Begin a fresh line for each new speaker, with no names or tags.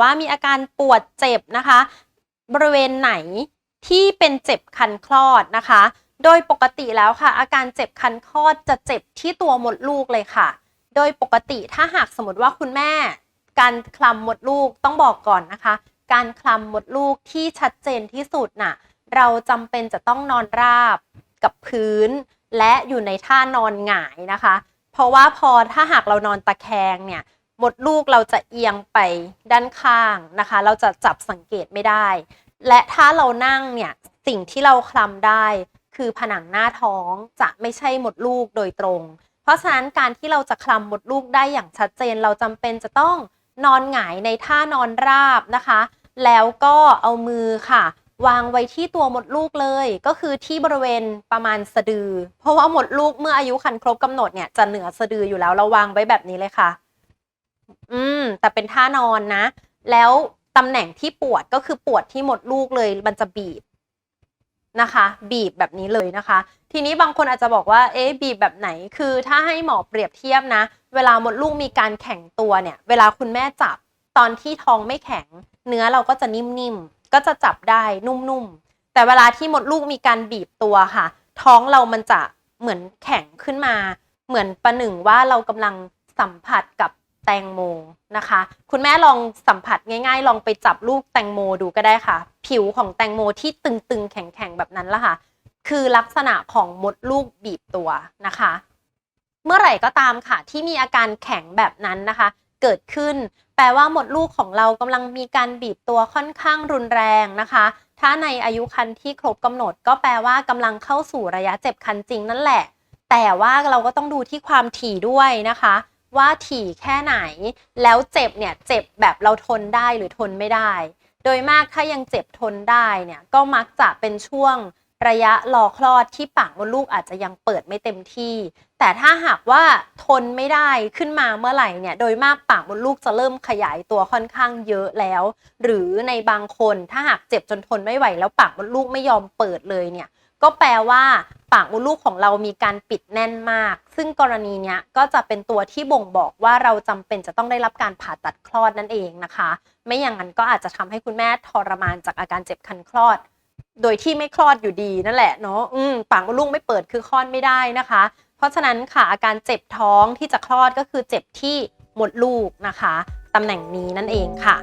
ว่ามีอาการปวดเจ็บนะคะ บริเวณไหนที่เป็นเจ็บคันคลอดนะคะ โดยปกติแล้วค่ะ อาการเจ็บคันคลอดจะเจ็บที่ตัวมดลูกเลยค่ะ โดยปกติถ้าหากสมมติว่าคุณแม่ การคลำมดลูกต้องบอกก่อนนะคะ การคลำมดลูกที่ชัดเจนที่สุดน่ะเราจำเป็นจะต้องนอนราบกับพื้น และอยู่ในท่านอนหงายนะคะ เพราะว่าพอถ้าหากเรานอนตะแคงเนี่ยมดลูกเราจะเอียงไปด้านข้างนะคะ เราจะจับสังเกตไม่ได้ และถ้าเรานั่งเนี่ยสิ่งที่เราคลำได้ คือผนังหน้าท้องจะไม่ใช่มดลูกโดยตรง เพราะฉะนั้นการที่เราจะคลำมดลูกได้อย่างชัดเจน เราจำเป็นจะต้องนอนหงายในท่านอนราบนะคะ แล้วก็เอามือค่ะ วางไว้ที่ตัวมดลูกเลย ก็คือที่บริเวณประมาณสะดือ เพราะว่าหมดลูกเมื่ออายุคันครบกำหนดเนี่ยจะเหนือสะดืออยู่แล้วเราวางไว้แบบนี้เลยค่ะ อืม แต่เป็นท่านอนนะ แล้วตำแหน่งที่ปวดก็คือปวดที่หมดลูกเลยมันจะบีบนะคะ บีบแบบนี้เลยนะคะ ทีนี้บางคนอาจจะบอกว่าเอ๊ะบีบแบบไหนคือถ้าให้หมอเปรียบเทียบนะ เวลาหมดลูกมีการแข็งตัวเนี่ย เวลาคุณแม่จับตอนที่ท้องไม่แข็ง เนื้อเราก็จะนิ่มๆ ก็จะจับได้นุ่มๆ แต่เวลาที่มดลูกมีการบีบตัวค่ะ ท้องเรามันจะเหมือนแข็งขึ้นมา เหมือนประหนึ่งว่าเรากำลังสัมผัสกับแตงโมนะคะ คุณแม่ลองสัมผัสง่าย ๆ ลองไปจับลูกแตงโมดูก็ได้ค่ะ ผิวของแตงโมที่ตึงๆ แข็งๆ แบบนั้นละค่ะ คือลักษณะของมดลูกบีบตัวนะคะ เมื่อไหร่ก็ตามค่ะที่มีอาการแข็งแบบนั้นนะคะ เกิดขึ้น แปลว่าหมดลูกของเรากำลังมีการบีบตัวค่อนข้างรุนแรงนะคะ ถ้าในอายุคันที่ครบกำหนด ก็แปลว่ากำลังเข้าสู่ระยะเจ็บคันจริงนั่นแหละ แต่ว่าเราก็ต้องดูที่ความถี่ด้วยนะคะ ว่าถี่แค่ไหน แล้วเจ็บเนี่ยเจ็บแบบเราทนได้หรือทนไม่ได้ โดยมากถ้ายังเจ็บทนได้เนี่ยก็มักจะเป็นช่วง ระยะรอคลอดที่ปากมดลูกอาจจะยังเปิดไม่เต็มที่ แต่ถ้าหากว่าทนไม่ได้ขึ้นมาเมื่อไหร่เนี่ย โดยมากปากมดลูกจะเริ่มขยายตัวค่อนข้างเยอะแล้ว หรือในบางคนถ้าหากเจ็บจนทนไม่ไหว แล้วปากมดลูกไม่ยอมเปิดเลยเนี่ย ก็แปลว่าปากมดลูกของเรามีการปิดแน่นมาก ซึ่งกรณีเนี้ยก็จะเป็นตัวที่บ่งบอกว่าเราจำเป็นจะต้องได้รับการผ่าตัดคลอดนั่นเองนะคะ ไม่อย่างนั้นก็อาจจะทำให้คุณแม่ทรมานจากอาการเจ็บคันคลอด โดยที่ไม่คลอดอยู่ดีนั่นแหละเนาะอืมปากมดลูกไม่เปิดคือคลอดไม่ได้นะคะ เพราะฉะนั้นค่ะอาการเจ็บท้องที่จะคลอดก็คือเจ็บที่มดลูกนะคะตำแหน่งนี้นั่นเองค่ะ